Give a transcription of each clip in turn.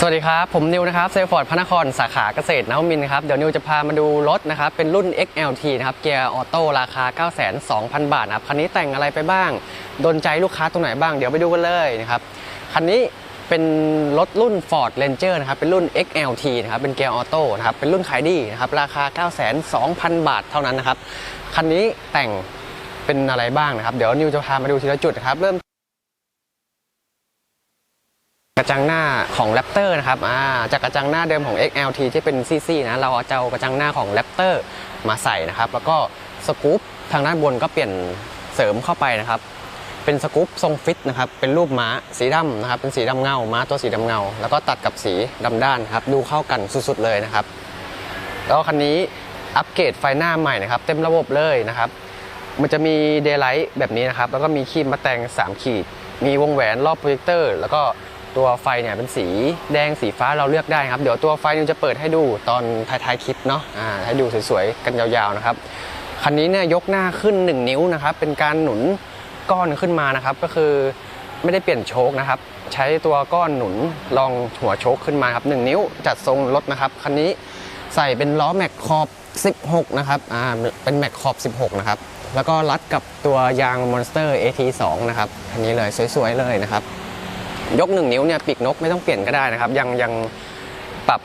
สวัสดีครับ ผมนิวนะครับเซลฟอร์ดพระนครสาขาเกษตรนวมินครับ เดี๋ยวนิวจะพามาดูรถนะครับ เป็นรุ่น XLT นะครับ เกียร์ออโต้ราคา 902,000 บาทนะครับ คันนี้แต่งอะไรไปบ้าง โดนใจลูกค้าตรงไหนบ้าง เดี๋ยวไปดูกันเลยนะครับ คันนี้เป็นรถรุ่น Ford Ranger นะครับ เป็นรุ่น XLT นะครับ เป็นเกียร์ออโต้นะครับ เป็นรุ่นขายดีนะครับ ราคา 902,000 บาทเท่านั้นนะครับ คันนี้แต่งเป็นอะไรบ้างนะครับ เดี๋ยวนิวจะพามาดูทีละจุดนะครับ เริ่ม กระจังหน้าของ Raptor นะครับอ่าจากกระจังหน้าเดิมของ XLT ที่เป็นซี่ๆนะ เราเอาเจ้ากระจังหน้าของ Raptor มาใส่นะครับ แล้วก็สกู๊ปทางด้านบนก็เปลี่ยนเสริมเข้าไปนะครับ เป็นสกู๊ปทรงฟิตนะครับ เป็นรูปม้าสีดำนะครับ เป็นสีดำเงา ม้าตัวสีดำเงา แล้วก็ตัดกับสีดำด้านครับ ดูเข้ากันสุดๆเลยนะครับ แล้วคันนี้อัปเกรดไฟหน้าใหม่นะครับ เต็มระบบเลยนะครับ มันจะมีเดย์ไลท์แบบนี้นะครับ แล้วก็มีขีดมาแต่ง3ขีด มีวงแหวนรอบโปรเจคเตอร์ แล้วก็ ตัวไฟเนี่ยเป็นสีแดงสีฟ้าเราเลือกได้ครับ เดี๋ยวตัวไฟนิวจะเปิดให้ดูตอนท้ายๆคลิปเนาะอ่าให้ดูสวยๆกันยาวๆนะครับคันนี้เนี่ยยกหน้าขึ้น 1 นิ้วนะครับเป็นการหนุนก้อนขึ้นมานะครับ ก็คือไม่ได้เปลี่ยนโชคนะครับ ใช้ตัวก้อนหนุนรองหัวโชคขึ้นมาครับ 1 นิ้วจัดทรงรถนะครับคันนี้ใส่เป็นล้อแม็กขอบ 16 นะครับอ่าเป็นแม็กขอบ 16 นะครับ แล้วก็รัดกับตัวยาง Monster AT2 นะครับคันนี้เลยสวยๆเลยนะครับ ยก 1 นิ้วเนี่ยปีกนกไม่ต้องเปลี่ยนก็ได้นะครับ ยังยังปรับ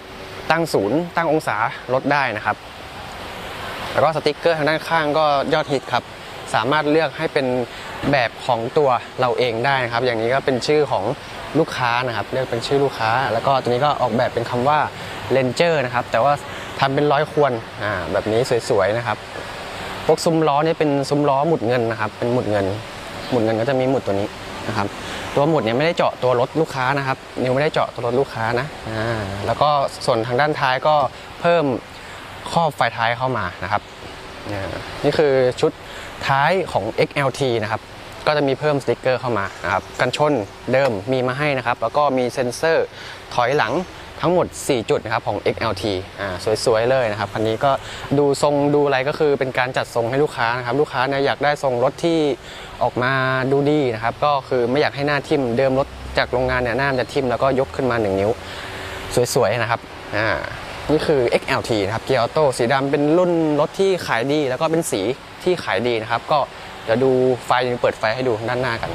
ตั้งศูนย์ตั้งองศาลดได้นะครับ แล้วก็สติกเกอร์ทางด้านข้างก็ยอดฮิตครับ สามารถเลือกให้เป็นแบบของตัวเราเองได้นะครับ อย่างนี้ก็เป็นชื่อของลูกค้านะครับ เลือกเป็นชื่อลูกค้า แล้วก็ตัวนี้ก็ออกแบบเป็นคำว่า Ranger นะครับ แต่ว่าทำเป็นร้อยควรอ่าแบบนี้สวยๆนะครับพวกซุ้มล้อนี่เป็นซุ้มล้อหมุดเงินนะครับ เป็นหมุดเงิน หมุดเงินก็จะมีหมุดตัวนี้นะครับ ตัวหมุดเนี่ยไม่ได้เจาะตัวรถลูกค้านะครับ นิวไม่ได้เจาะตัวรถลูกค้านะอ่าแล้วก็ส่วนทางด้านท้ายก็เพิ่มครอบไฟท้ายเข้ามานะครับ นี่คือชุดท้ายของ XLT นะครับ ก็จะมีเพิ่มสติกเกอร์เข้ามานะครับ กันชนเดิมมีมาให้นะครับ แล้วก็มีเซ็นเซอร์ถอยหลัง ทั้งหมด 4 จุดนะครับของ XLT อ่าสวยๆเลยนะครับคันนี้ก็ดูทรงดูอะไรก็คือเป็นการจัดทรงให้ลูกค้านะครับลูกค้าเนี่ยอยากได้ทรงรถที่ออกมาดูดีนะครับก็คือไม่อยากให้หน้าทิ่มเดิมรถจากโรงงานเนี่ยหน้ามันจะทิ่มแล้วก็ยกขึ้นมา 1 นิ้ว สวยๆนะครับอ่านี่คือ XLT นะครับเกียร์ออโต้สีดำเป็นรุ่นรถที่ขายดี แล้วก็เป็นสีที่ขายดีนะครับ ก็เดี๋ยวดูไฟเปิดไฟให้ดูด้านหน้ากัน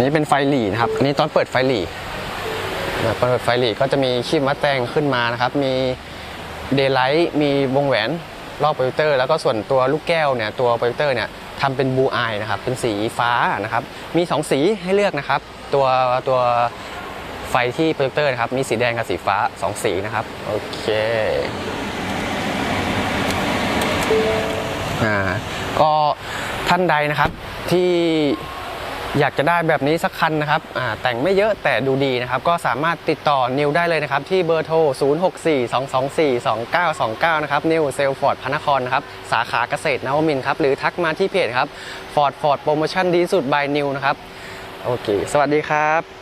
นนี้เป็นไฟหลีนะครับ อันนี้ตอนเปิดไฟหลีนะเปิดไฟหลีก็จะมีขีบมัดแตงขึ้นมานะครับ มีเดย์ไลท์มีวงแหวนรอบโปรเจคเตอร์ แล้วก็ส่วนตัวลูกแก้วเนี่ยตัวโปรเจคเตอร์เนี่ยทำเป็นบูอายนะครับ เป็นสีฟ้านะครับ มี 2 สีให้เลือกนะครับ ตัวตัวไฟที่โปรเจคเตอร์นะครับ มีสีแดงกับสีฟ้า 2 สีนะครับ โอเคอ่าก็ท่านใดนะครับที่ อยากจะได้แบบนี้สักคันนะครับแต่งไม่เยอะแต่ดูดีนะครับ ก็สามารถติดต่อนิวได้เลยนะครับ ที่เบอร์โทร 0642242929 นะครับ นิวเซลฟอร์ดพระนครนะครับ สาขาเกษตรนวมินครับ หรือทักมาที่เพจครับฟอร์ดฟอร์ดโปรโมชั่นดีสุดบายนิวนะครับ โอเค สวัสดีครับ